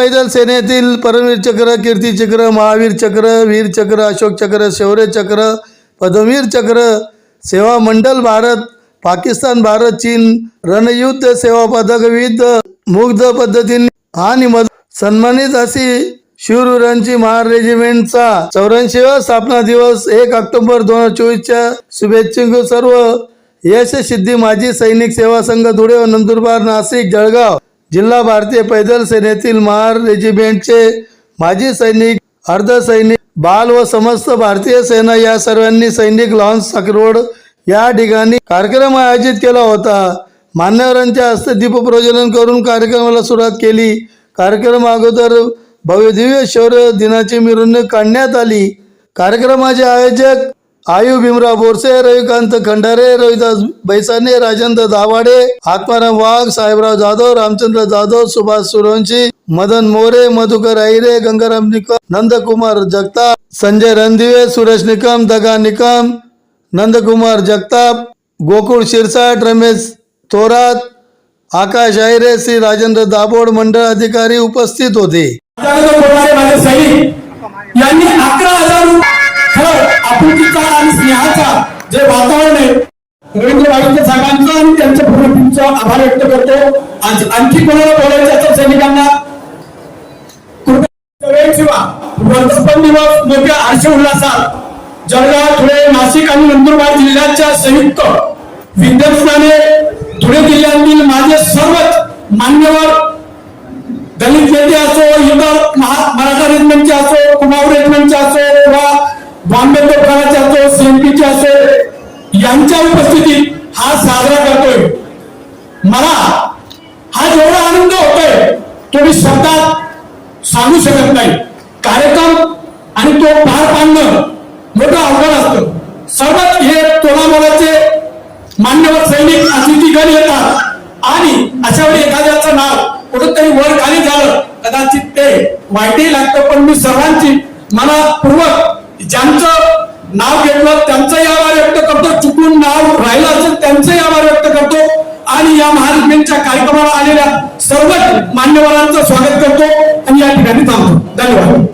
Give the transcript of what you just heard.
पैदल सेनेतील परमवीर चक्र कीर्ती चक्र महावीर चक्र वीर चक्र अशोक चक्र शौर्य चक्र पदमवीर चक्र सेवा मंडल भारत पाकिस्तान भारत चीन रणयुद्ध सेवा पदक विविध मुग्ध पद्धतीने आणि मद सन्मानित अशी शिवरुरांची महार रेजिमेंटचा चौऱ्याऐंशीवा स्थापना दिवस एक ऑक्टोबर दोन हजार चोवीसच्या शुभेच्छुक सर्व यश सिद्धी माजी सैनिक सेवा संघ धुळे नंदुरबार नाशिक जळगाव. जिल्हा भारतीय पैदल सेनेतील महार रेजिमेंटचे माजी सैनिक अर्धसैनिक बाल व समस्त भारतीय सेना या सर्वांनी सैनिक लॉन्स रोड या ठिकाणी कार्यक्रम आयोजित केला होता. मान्यवरांच्या हस्ते दीपप्रज्वलन करून कार्यक्रमाला सुरुवात केली. कार्यक्रम अगोदर भव्यदिव्य शौर्य दिनाची मिरवणूक काढण्यात आली. कार्यक्रमाचे आयोजक आयु भीमराव बोरसे रविकांत खंडारे रविदास बैसाने राजेंद्र दावाडे आत्माराम वाघ साहेबराव जाधव रामचंद्र जाधव सुभाष सुरवंशी मदन मोरे मधुकर आहिरे गंगाराम निकम नंदकुमार जगताप संजय रणदिवे सुरेश निकम दगा निकम नंदकुमार जगताप गोकुळ शिरसाट रमेश थोरात आकाश आहिरे श्री राजेंद्र दाभोड मंडळ अधिकारी उपस्थित होते. रवींद्र भाईंच्या साहेबांचं आणि त्यांच्या पूर्ण टीमचा आभार व्यक्त करतो. आज आणखी कोणाला बोलायचं असेल सैनिकांना? वर्धापन दिवस मोठ्या हर्ष उल्हासात जळगाव धुळे नाशिक आणि नंदुरबार जिल्ह्याच्या संयुक्त विद्यापीठाने धुळे जिल्ह्यातील माझे सर्वच मान्यवर दलित नेते असो इतर मराठा रेजिमेंटचे असो कुमाऊ रेजिमेंटचे असो किंवा बॉम्बे तोफखानाचे असो सीएमपीचे असो यांच्या उपस्थितीत हा साजरा करतोय. मला हा जेवढा आनंद होतोय तो मी शब्दात सांगू शकत नाही. कार्यक्रम आणि तो पार पाडणं मोठं आव्हान असतं. सर्वच हे तोलामोलाचे मान्यवर सैनिक अतिथीगण येतात आणि अशा वेळी एखाद्याचं नाव कुठंतरी वर खाली झालं कदाचित ते वाईटही लागतं पण मी सर्वांची मनापूर्वक ज्यांचं नाव घेतलं त्यांचंही आभार नाव राहिलं असेल त्यांचंही आभार व्यक्त करतो आणि या महाराष्ट्राच्या कार्यक्रमाला आलेल्या सर्व मान्यवरांचं स्वागत करतो आणि या ठिकाणी थांबतो. धन्यवाद.